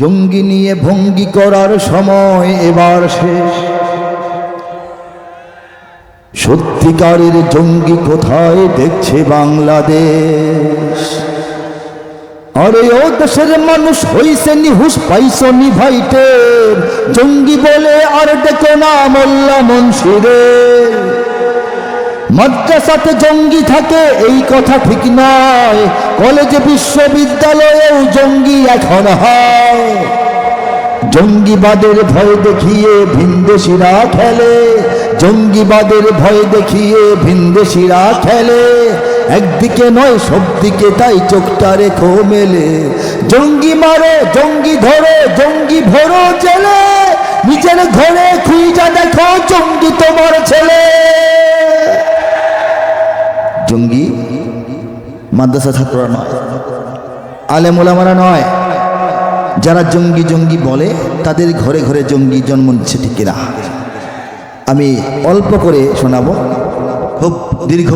জঙ্গি নিয়ে ভঙ্গি করার সময় এবার শেষ। সত্যিকারের জঙ্গি কোথায় দেখছে বাংলাদেশ? আরে ও দেশের মানুষ হইছে নিহুস পাইছো নিভাইটের জঙ্গি বলে আর দেখো না মোল্লা মনসুরে। মাদ্রাসাতে জঙ্গি থাকে, এই কথা ঠিক নয়। কলেজে বিশ্ববিদ্যালয়েও জঙ্গি এখন হয়। জঙ্গিবাদের ভয় দেখিয়ে ভিনদেশিরা খেলে। জঙ্গিবাদের ভয় দেখিয়ে ভিনদেশিরা খেলে। একদিকে নয় সব দিকে তাই চোখটা রেখো মেলে। জঙ্গি মারো, জঙ্গি ধরো, জঙ্গি ভরো জেলে। নিজের ঘরে খুঁজা দেখো, জঙ্গি তোমার ছেলে। জঙ্গি, মাদ্রাসা ছাত্ররা নয়। আলে মোলামারা নয়। যারা জঙ্গি জঙ্গি বলে, তাদের ঘরে ঘরে জঙ্গি জন্ম নিচ্ছে ঠিক কিনা? আমি অল্প করে শোনাবো। খুব দীর্ঘ